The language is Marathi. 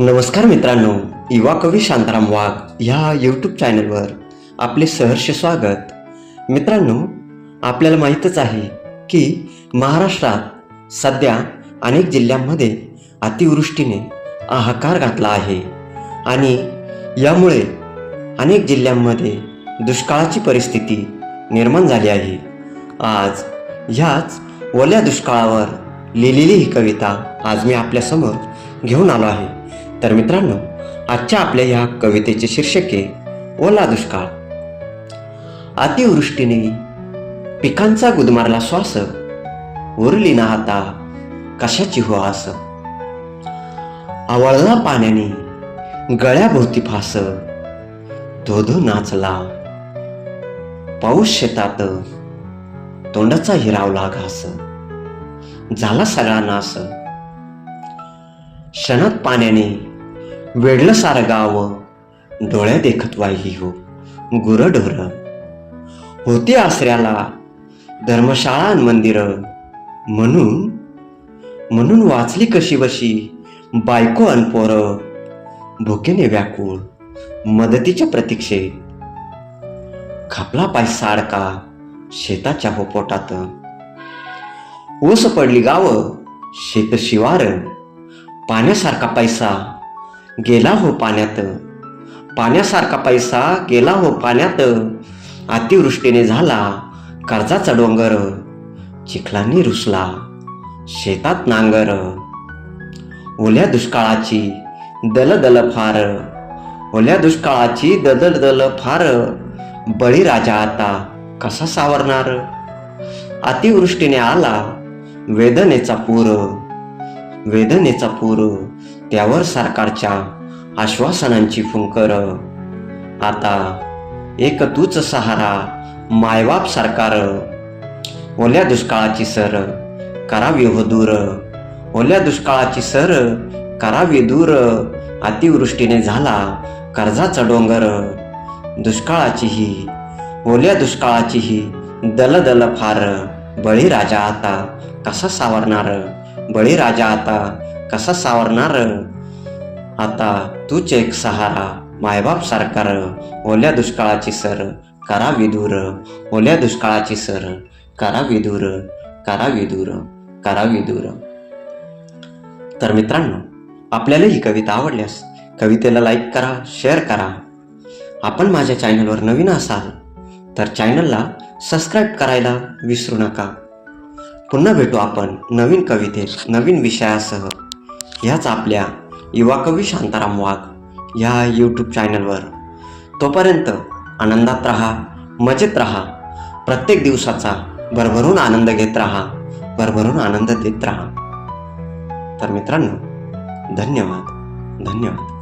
नमस्कार मित्रांनो युवा कवी शांताराम वाघ ह्या यूट्यूब चॅनलवर आपले सहर्ष स्वागत. मित्रांनो आपल्याला माहीतच आहे की महाराष्ट्रात सध्या अनेक जिल्ह्यांमध्ये अतिवृष्टीने हाहाकार घातला आहे आणि यामुळे अनेक जिल्ह्यांमध्ये दुष्काळाची परिस्थिती निर्माण झाली आहे. आज ह्याच ओल्या दुष्काळावर लिहिलेली ही कविता आज मी आपल्यासमोर घेऊन आलो आहे. तर मित्रांनो आजच्या आपल्या या कवितेचे शीर्षक आहे ओला दुष्काळ. अतिवृष्टीने पिकांचा गुदमारला श्वास उरली ना आता कशाची हो आस. आवळला पाण्याने गळ्याभोवती फास धोधो नाचला. पाऊस शेतात तोंडाचा हिरावला घास. झाला सगळा नास. क्षणात पाण्याने वेडलं सारं गाव डोळ्या देखत वाहिली हो गुरढोर होती आसऱ्याला धर्मशाळा मंदिर. म्हणून म्हणून वाचली कशी बशी बायको अन पोर भुकेने व्याकुळ मदतीच्या प्रतीक्षेत खापला पाय साडका शेताच्या हो पोटात. ओस पडली गाव शेत शिवार पाण्यासारखा पैसा गेला हो पाण्यात. पाण्यासारखा पैसा गेला हो पाण्यात. अतिवृष्टीने झाला कर्जाचा डोंगर. चिखलांनी रुसला शेतात नांगर. ओल्या दुष्काळाची दल दल फार. ओल्या दुष्काळाची ददल दल फार. बळीराजा आता कसा सावरणार? अतिवृष्टीने आला वेदनेचा पूर. वेदनेचा पूर. त्यावर सरकारच्या आश्वासनांची फुंकर. आता एक तूच सहारा मायबाप सरकार. ओल्या दुष्काळाची सर करावी हो दूर. ओल्या दुष्काळाची सर करावी दूर. अतिवृष्टीने झाला कर्जाचा डोंगर. दुष्काळाची ही ओल्या दुष्काळाची ही दल दल फार. बळीराजा आता कसा सावरणार? बळीराजा आता कसा सावरणार आता तूच एक सहारा मायबाप सरकार ओल्या दुष्काळाची सर करा विधूर. ओल्या दुष्काळाची सर करा विधूर करा विधूर करावी विधूर. तर मित्रांनो आपल्याला ही कविता आवडल्यास कवितेला लाईक करा शेअर करा. आपण माझ्या चॅनलवर नवीन असाल तर चॅनलला सबस्क्राईब करायला विसरू नका. पुन्हा भेटू आपण नवीन कवितेत नवीन विषयासह. ह्याच आपल्या युवा कवी शांताराम वाघ ह्या यूट्यूब चॅनलवर तोपर्यंत आनंदात राहा मजेत राहा प्रत्येक दिवसाचा भरभरून आनंद घेत राहा भरभरून आनंद देत राहा. तर मित्रांनो धन्यवाद धन्यवाद.